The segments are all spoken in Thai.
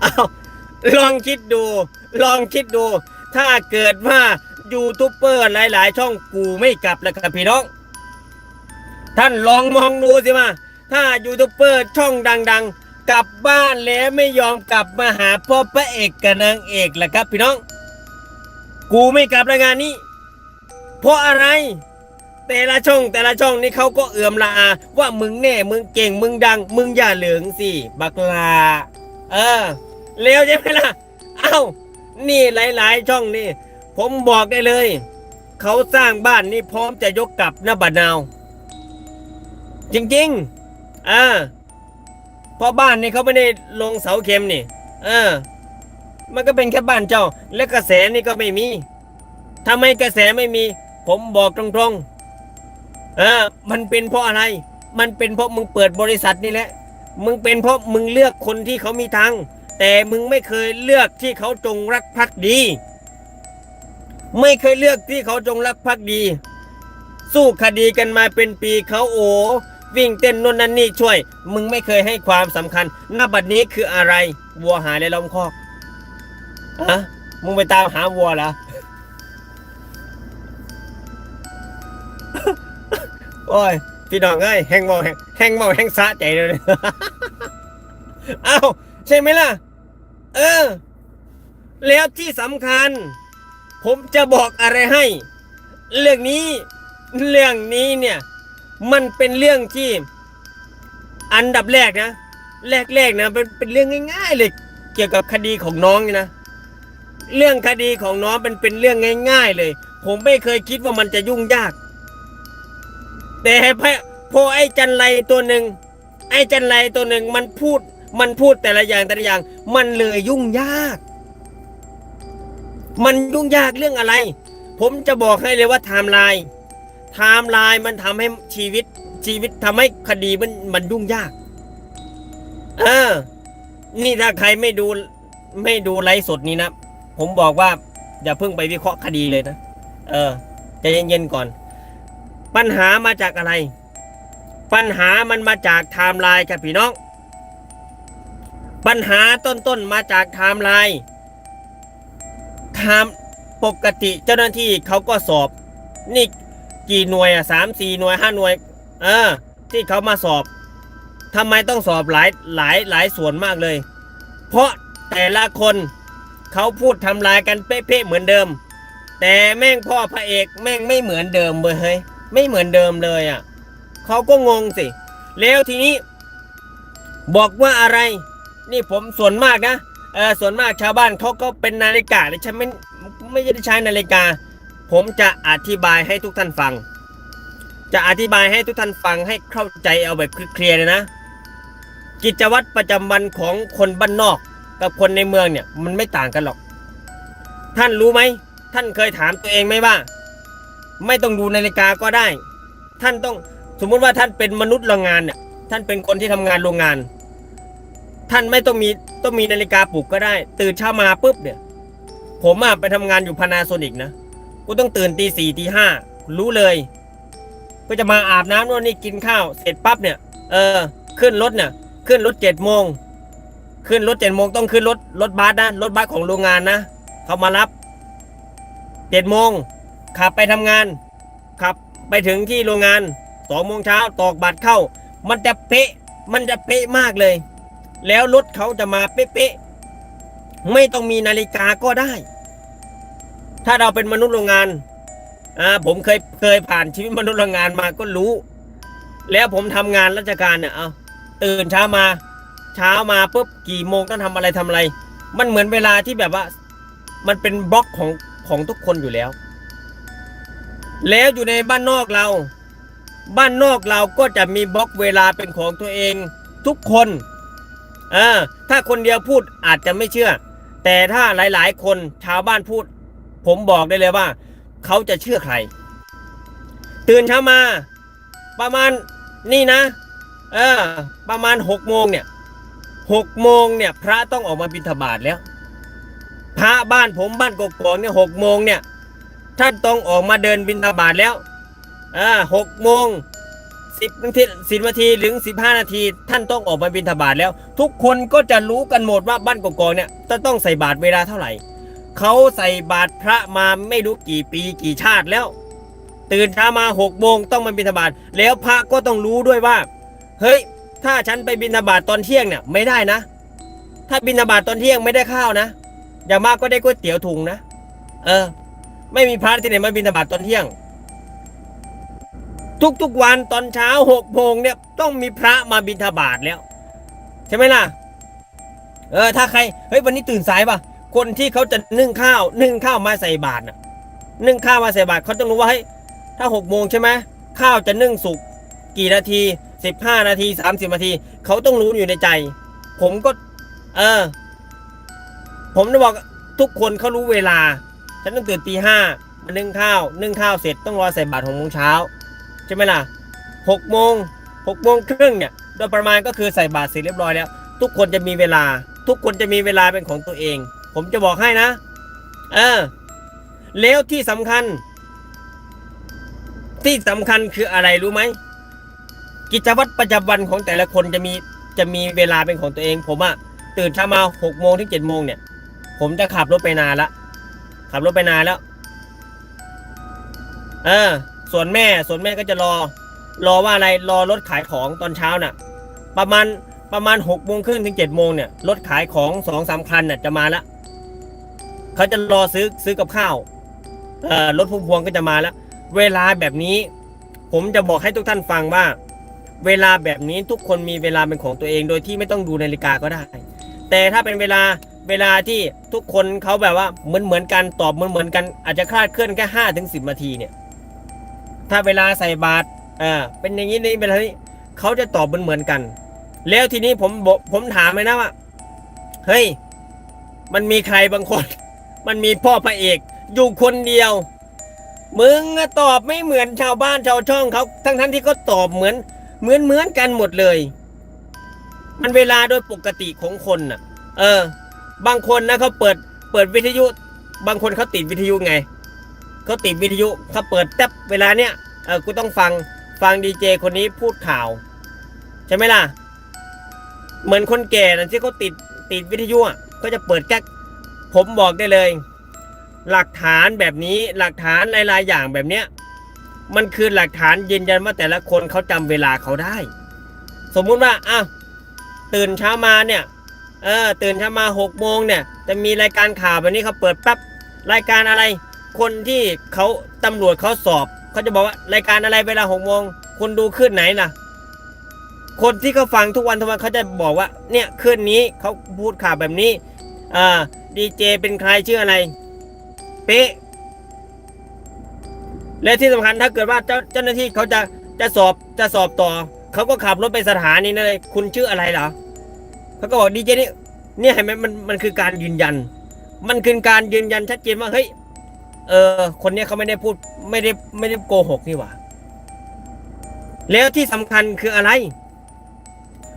เอาลองคิดดู ลองคิดดู ถ้าเกิดว่ายูทูบเบอร์หลาย ๆ ช่องกูไม่กลับแล้วครับพี่น้อง ท่านลองมองดูสิมา ถ้ายูทูบเบอร์ช่องดัง ๆ กลับบ้านแล้วไม่ยอมกลับมาหาพ่อพระเอกกับนางเอกล่ะครับพี่น้อง กูไม่กลับรายงานนี้ เพราะอะไรแต่ละช่องแต่ละช่องนี่เขาก็เอื่อมละอาว่ามึงแน่มึงเก่งมึงดัง มึงอย่าเหลืองสิ บักลา เออเลวใช่ไหมล่ะ เอ้า นี่หลาย ๆ ช่องนี่ ผมบอกได้เลย เขาสร้างบ้านนี่พร้อมจะยกกลับนบัดนาว จริงๆอ่าเพราะบ้านนี่เขาไม่ได้ลงเสาเข็มนี่ เออ มันก็เป็นแค่บ้านเจ้า และกระแสนี่ก็ไม่มีทำไมกระแสไม่มี ผมบอกตรงๆเออมันเป็นเพราะอะไร มันเป็นเพราะมึงเปิดบริษัทนี่แหละ มึงเป็นเพราะมึงเลือกคนที่เขามีทางแต่มึงไม่เคยเลือกที่เขาจงรักภักดี ไม่เคยเลือกที่เขาจงรักภักดี สู้คดีกันมาเป็นปีเขาโอวิ่งเต้นนู่นนั่นนี่ช่วย มึงไม่เคยให้ความสำคัญหน้าบัดนี้คืออะไร วัวหายในล้อมคอกอะมึงไปตามหาวัวเหรอโอ้ย พี่น้องเอ้ยแห้งเมาแห้งแห้งเมาแห้งสะใจเลยเอ้าใช่ไหมล่ะ เออ แล้วที่สำคัญ ผมจะบอกอะไรให้ เรื่องนี้ เรื่องนี้เนี่ย มันเป็นเรื่องที่ อันดับแรกนะ แรกๆนะเป็นเป็นเรื่องง่าย ๆ เลย เกี่ยวกับคดีของน้องนี่นะเรื่องคดีของน้องเป็นเป็นเรื่องง่าย ๆ เลย ผมไม่เคยคิดว่ามันจะยุ่งยาก แต่พอพอไอ้จันไรตัวหนึ่งไอ้จันไรตัวหนึ่งมันพูดมันพูดแต่ละอย่างแต่ละอย่าง มันเลยยุ่งยาก มันยุ่งยากเรื่องอะไร ผมจะบอกให้เลยว่าไทม์ไลน์ไทม์ไลน์มันทำให้ชีวิตชีวิตทำให้คดีมันมันยุ่งยาก เออ นี่ถ้าใครไม่ดูไม่ดูไลฟ์สดนี้นะ ผมบอกว่าอย่าเพิ่งไปวิเคราะห์คดีเลยนะ เออใจเย็นๆก่อน ปัญหามาจากอะไร ปัญหามันมาจากไทม์ไลน์ครับพี่น้อง ปัญหาต้นๆมาจากไทม์ไลน์ไทม์ปกติเจ้าหน้าที่เขาก็สอบ นี่กี่หน่วยอะสามสี่หน่วยห้าหน่วย เออ ที่เขามาสอบทำไมต้องสอบหลายหลายหลายส่วนมากเลย เพราะแต่ละคนเขาพูดทำลายกันเป๊ะๆเหมือนเดิม แต่แม่งพ่อพระเอกแม่งไม่เหมือนเดิมเว้ยเฮ้ย ไม่เหมือนเดิมเลยอะเขาก็งงสิ แล้วทีนี้ บอกว่าอะไร นี่ผมส่วนมากนะเออส่วนมากชาวบ้านเขาก็เป็นนาฬิกาแต่ฉันไม่ไม่ได้ใช้นาฬิกา ผมจะอธิบายให้ทุกท่านฟัง จะอธิบายให้ทุกท่านฟังให้เข้าใจเอาแบบเคลียร์เลยนะ กิจวัตรประจำวันของคนบ้านนอก กับคนในเมืองเนี่ยมันไม่ต่างกันหรอก ท่านรู้ไหมท่านเคยถามตัวเองไหมว่า ไม่ต้องดูนาฬิกาก็ได้ ท่านต้องสมมุติว่าท่านเป็นมนุษย์โรงงานเนี่ยท่านเป็นคนที่ทำงานโรงงาน ท่านไม่ต้องมีต้องมีนาฬิกาปลุกก็ได้ ตื่นเช้ามาปุ๊บเนี่ย ผมอะไปทำงานอยู่พานาโซนิกนะกูต้องตื่นตีสี่ตีห้ารู้เลยก็จะมาอาบน้ำนู่นนี่กินข้าวเสร็จปั๊บเนี่ย เออ ขึ้นรถเนี่ยขึ้นรถเจ็ดโมงขึ้นรถเจ็ดโมงต้องขึ้นรถรถบัสนะรถบัสของโรงงานนะเขามารับเจ็ดโมง ขับไปทำงาน ขับไปถึงที่โรงงานสองโมงเช้าตอกบัตรเข้า มันจะเป๊ะ มันจะเป๊ะมากเลย แล้วรถเขาจะมาเป๊ะๆไม่ต้องมีนาฬิกาก็ได้ ถ้าเราเป็นมนุษย์โรงงานอ่าผมเคยเคยผ่านชีวิตมนุษย์โรงงานมาก็รู้ แล้วผมทำงานราชการเนี่ยเอาตื่นเช้ามาเช้ามาปุ๊บกี่โมงต้องทำอะไรทำอะไร มันเหมือนเวลาที่แบบว่า มันเป็นบล็อกของของทุกคนอยู่แล้ว แล้วอยู่ในบ้านนอกเรา บ้านนอกเราก็จะมีบล็อกเวลาเป็นของตัวเองทุกคนเออถ้าคนเดียวพูดอาจจะไม่เชื่อ แต่ถ้าหลายๆ คนชาวบ้านพูด ผมบอกได้เลยว่า เขาจะเชื่อใคร ตื่นเช้ามา ประมาณนี่นะ เออ ประมาณหกโมงเนี่ยหกโมงเนี่ย พระต้องออกมาบิณฑบาตแล้ว พระบ้านผมบ้านกกอกเนี่ยหกโมงเนี่ย ท่านต้องออกมาเดินบิณฑบาตแล้วอ่าหกโมงสิบนาทีสิบนาทีถึงสิบห้านาที ท่านต้องออกมาบิณฑบาตแล้ว ทุกคนก็จะรู้กันหมดว่าบ้านกอกเนี่ยจะต้องใส่บาตรเวลาเท่าไหร่เขาใส่บาตรพระมาไม่รู้กี่ปีกี่ชาติแล้ว ตื่นเช้ามาหกโมงต้องมาบิณฑบาตแล้วพระก็ต้องรู้ด้วยว่า เฮ้ย ถ้าฉันไปบิณฑบาตตอนเที่ยงเนี่ยไม่ได้นะ ถ้าบิณฑบาตตอนเที่ยงไม่ได้ข้าวนะ อย่างมากก็ได้ก๋วยเตี๋ยวถุงนะ เออ ไม่มีพระที่ไหนมาบิณฑบาตตอนเที่ยง ทุกๆวันตอนเช้าหกโมงเนี่ยต้องมีพระมาบิณฑบาตแล้ว ใช่ไหมล่ะ เออ ถ้าใครเฮ้ยวันนี้ตื่นสายป่ะ คนที่เขาจะนึ่งข้าว นึ่งข้าวมาใส่บาตรน่ะนึ่งข้าวมาใส่บาตรเขาต้องรู้ว่าเฮ้ยถ้าหกโมงใช่ไหมข้าวจะนึ่งสุกกี่นาทีสิบห้านาทีสามสิบนาทีเขาต้องรู้อยู่ในใจ ผมก็ เออ ผมจะบอกทุกคนเขารู้เวลา ฉันต้องตื่นตีห้ามานึ่งข้าวนึ่งข้าวเสร็จต้องรอใส่บาตรหกโมงเช้าใช่ไหมล่ะหกโมงหกโมงครึ่งเนี่ยโดยประมาณก็คือใส่บาตรเสร็จเรียบร้อยแล้ว ทุกคนจะมีเวลา ทุกคนจะมีเวลาเป็นของตัวเอง ผมจะบอกให้นะ เออ แล้วที่สำคัญ ที่สำคัญคืออะไรรู้ไหมกิจวัตรประจำวันของแต่ละคนจะมีจะมีเวลาเป็นของตัวเอง ผมอะตื่นเช้ามาหกโมงถึงเจ็ดโมงเนี่ย ผมจะขับรถไปนานละ ขับรถไปนานแล้ว เออ ส่วนแม่ ส่วนแม่ก็จะรอ รอว่าอะไร รอรถขายของตอนเช้าน่ะ ประมาณประมาณหกโมงครึ่งถึงเจ็ดโมงเนี่ย รถขายของสองสามคันน่ะจะมาละเขาจะรอซื้อซื้อกับข้าว เอ่อ รถพุ่มพวงก็จะมาแล้วเวลาแบบนี้ ผมจะบอกให้ทุกท่านฟังว่า เวลาแบบนี้ทุกคนมีเวลาเป็นของตัวเองโดยที่ไม่ต้องดูนาฬิกาก็ได้ แต่ถ้าเป็นเวลา เวลาที่ทุกคนเขาแบบว่าเหมือนเหมือนกันตอบเหมือนเหมือนกันอาจจะคลาดเคลื่อนแค่ห้าถึงสิบนาทีเนี่ย ถ้าเวลาใส่บาตรอ่าเป็นอย่างนี้นี่เวลานี้เขาจะตอบเหมือนเหมือนกัน แล้วทีนี้ผมบอกผมถามเลยนะว่าเฮ้ยมันมีใครบางคน มันมีพ่อพระเอก อยู่คนเดียว มึงตอบไม่เหมือนชาวบ้านชาวช่องเขาทั้งทั้งที่เขาตอบเหมือน เหมือนเหมือนกันหมดเลย มันเวลาโดยปกติของคนน่ะ เออ บางคนนะเขาเปิดเปิดวิทยุ บางคนเขาติดวิทยุไงเขาติดวิทยุเขาเปิดแทบเวลาเนี้ยเออกูต้องฟังฟังดีเจคนนี้พูดข่าว ใช่ไหมล่ะ เหมือนคนแก่นะที่เขาติดติดวิทยุอะก็จะเปิดแก๊กผมบอกได้เลย หลักฐานแบบนี้หลักฐานหลายๆอย่างแบบเนี้ยมันคือหลักฐานยืนยันว่าแต่ละคนเขาจำเวลาเขาได้ สมมุติว่าอ้าวตื่นเช้ามาเนี่ย เออตื่นเช้ามาหกโมงเนี่ยจะมีรายการข่าวแบบนี้เขาเปิดปั๊บรายการอะไร คนที่เขาตำรวจเขาสอบเขาจะบอกว่ารายการอะไรเวลาหกโมงคุณดูขึ้นไหนล่ะ คนที่เขาฟังทุกวันทุกวันเขาจะบอกว่าเนี่ยขึ้นนี้เขาพูดข่าวแบบนี้อ่าดีเจเป็นใครชื่ออะไร เป๊ะและที่สำคัญถ้าเกิดว่าเจ้าเจ้าหน้าที่เขาจะจะสอบจะสอบต่อเขาก็ขับรถไปสถานีนั่นเลยคุณชื่ออะไรเหรอ เขาก็บอกดีเจนี่เนี่ยเห็นไหมมันมันคือการยืนยัน มันคือการยืนยันชัดเจนว่าเฮ้ยเออ คนเนี้ยเขาไม่ได้พูดไม่ได้ไม่ได้โกหกนี่หว่า แล้วที่สำคัญคืออะไร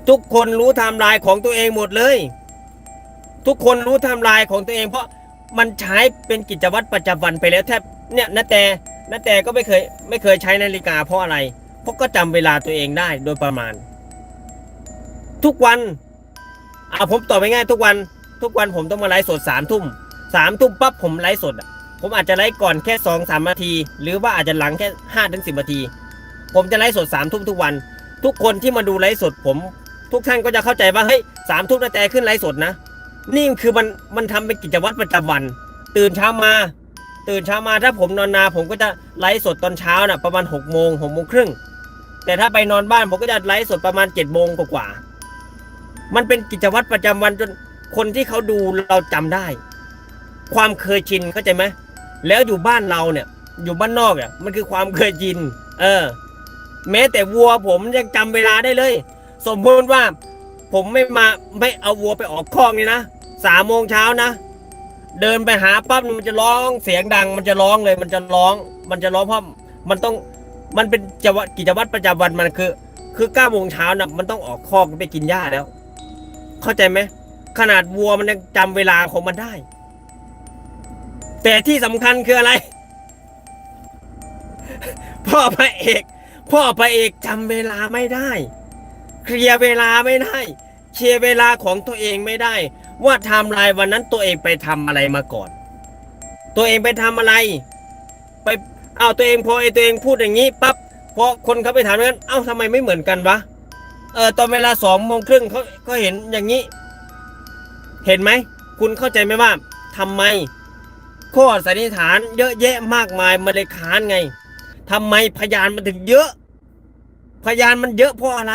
ทุกคนรู้ไทม์ไลน์ของตัวเองหมดเลย ทุกคนรู้ไทม์ไลน์ของตัวเอง เพราะมันใช้เป็นกิจวัตรประจำวันไปแล้วแทบเนี่ยนาแต่นาแต่ก็ไม่เคยไม่เคยใช้นาฬิกาเพราะอะไร เพราะก็จำเวลาตัวเองได้โดยประมาณ ทุกวัน อ่าผมตอบไปง่ายๆทุกวัน ทุกวันผมต้องมาไลฟ์สดสามทุ่มสามทุ่มปั๊บผมไลฟ์สดผมอาจจะไลฟ์ก่อนแค่สองสามนาที หรือว่าอาจจะหลังแค่ห้าถึงสิบนาที ผมจะไลฟ์สดสามทุ่มทุกวัน ทุกคนที่มาดูไลฟ์สดผม ทุกท่านก็จะเข้าใจว่าเฮ้ยสามทุ่มนาแต่ขึ้นไลฟ์สดนะ นี่คือมันมันทำเป็นกิจวัตรประจำวัน ตื่นเช้ามา ตื่นเช้ามาถ้าผมนอนนา ผมก็จะไลฟ์สดตอนเช้าน่ะประมาณหกโมงหกโมงครึ่งแต่ถ้าไปนอนบ้านผมก็จะไลฟ์สดประมาณเจ็ดโมงกว่า มันเป็นกิจวัตรประจำวันจนคนที่เขาดูเราจำได้ ความเคยชินเข้าใจไหมแล้วอยู่บ้านเราเนี่ย อยู่บ้านนอกเนี่ยมันคือความเคยชิน เออ แม้แต่วัวผมยังจำเวลาได้เลย สมมติว่า ผมไม่มาไม่เอาวัวไปออกคอกนี่นะสามโมงเช้านะเดินไปหาปั๊บมันจะร้องเสียงดัง มันจะร้องเลย มันจะร้อง มันจะร้องเพราะมันต้องมันเป็นกิจวัตรกิจวัตรประจำวันมันคือ คือเก้าโมงเช้านะมันต้องออกคอกไปกินหญ้าแล้ว เข้าใจไหมขนาดวัวมันยังจำเวลาของมันได้ แต่ที่สำคัญคืออะไร พ่อพระเอก พ่อพระเอกจำเวลาไม่ได้ เคลียร์เวลาไม่ได้ เคลียร์เวลาของตัวเองไม่ได้ ว่าไทม์ไลน์วันนั้นตัวเองไปทำอะไรมาก่อน ตัวเองไปทำอะไร ไปเอาตัวเองพอไอตัวเองพูดอย่างนี้ปั๊บพอคนเขาไปถามกันเอ้าทำไมไม่เหมือนกันวะ เออตอนเวลาสองโมงครึ่งเขาก็เห็นอย่างนี้ เห็นไหม คุณเข้าใจไหมว่าทำไม ข้อสันนิษฐานเยอะแยะมากมายมันเลยค้านไงทำไมพยานมันถึงเยอะ พยานมันเยอะเพราะอะไร